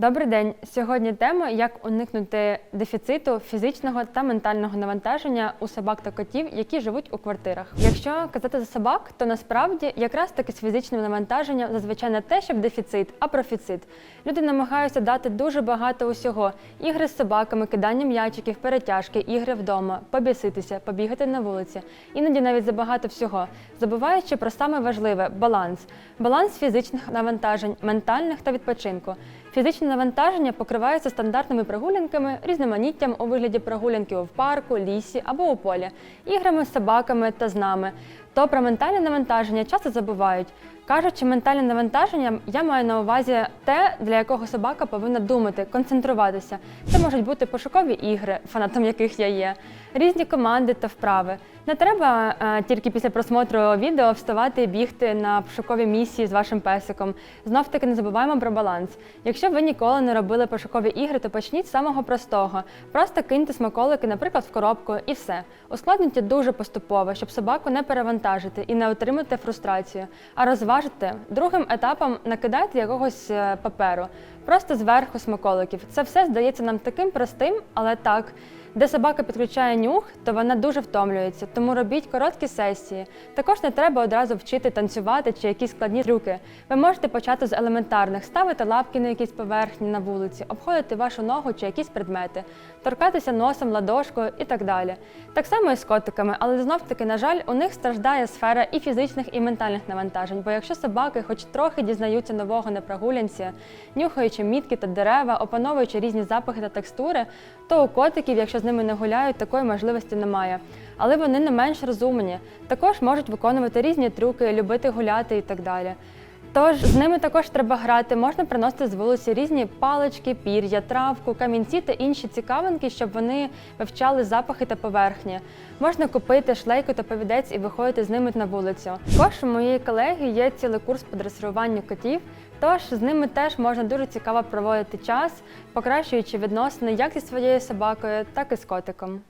Добрий день. Сьогодні тема як уникнути дефіциту фізичного та ментального навантаження у собак та котів, які живуть у квартирах. Якщо казати за собак, то насправді якраз таки з фізичним навантаженням зазвичай не те, щоб дефіцит, а профіцит. Люди намагаються дати дуже багато усього: ігри з собаками, кидання м'ячиків, перетяжки, ігри вдома, побіситися, побігати на вулиці, іноді навіть забагато всього, забуваючи про саме важливе баланс. Баланс фізичних навантажень, ментальних та відпочинку. Фізичне навантаження покривається стандартними прогулянками, різноманіттям у вигляді прогулянки в парку, лісі або у полі, іграми з собаками та з нами. То про ментальне навантаження часто забувають. Кажучи, ментальне навантаження, я маю на увазі те, для якого собака повинна думати, концентруватися. Це можуть бути пошукові ігри, фанатом яких я є, різні команди та вправи. Не треба е, тільки після просмотру відео вставати і бігти на пошукові місії з вашим песиком. Знов таки не забуваємо про баланс. Якщо ви ніколи не робили пошукові ігри, то почніть з самого простого. Просто киньте смаколики, наприклад, в коробку, і все. Ускладнюйте дуже поступово, щоб собаку не перевантажити і не отримати фрустрацію, а розважити. Другим етапом накидати якогось е, паперу, просто зверху смаколиків. Це все здається нам таким простим, але так. Де собака підключає нюх, то вона дуже втомлюється, тому робіть короткі сесії. Також не треба одразу вчити танцювати чи якісь складні трюки. Ви можете почати з елементарних, ставити лапки на якісь поверхні на вулиці, обходити вашу ногу чи якісь предмети, торкатися носом, ладошкою і так далі. Так само і з котиками, але знов таки, на жаль, у них страждає сфера і фізичних, і ментальних навантажень. Бо якщо собаки хоч трохи дізнаються нового на прогулянці, нюхаючи мітки та дерева, опановуючи різні запахи та текстури, то у котиків, якщо ними не гуляють, такої можливості немає. Але вони не менш розумні, також можуть виконувати різні трюки, любити гуляти і так далі. Тож з ними також треба грати, можна приносити з вулиці різні палички, пір'я, травку, камінці та інші цікавинки, щоб вони вивчали запахи та поверхні. Можна купити шлейку та повідець і виходити з ними на вулицю. Також у моєї колеги є цілий курс по дресируванню котів, тож з ними теж можна дуже цікаво проводити час, покращуючи відносини як зі своєю собакою, так і з котиком.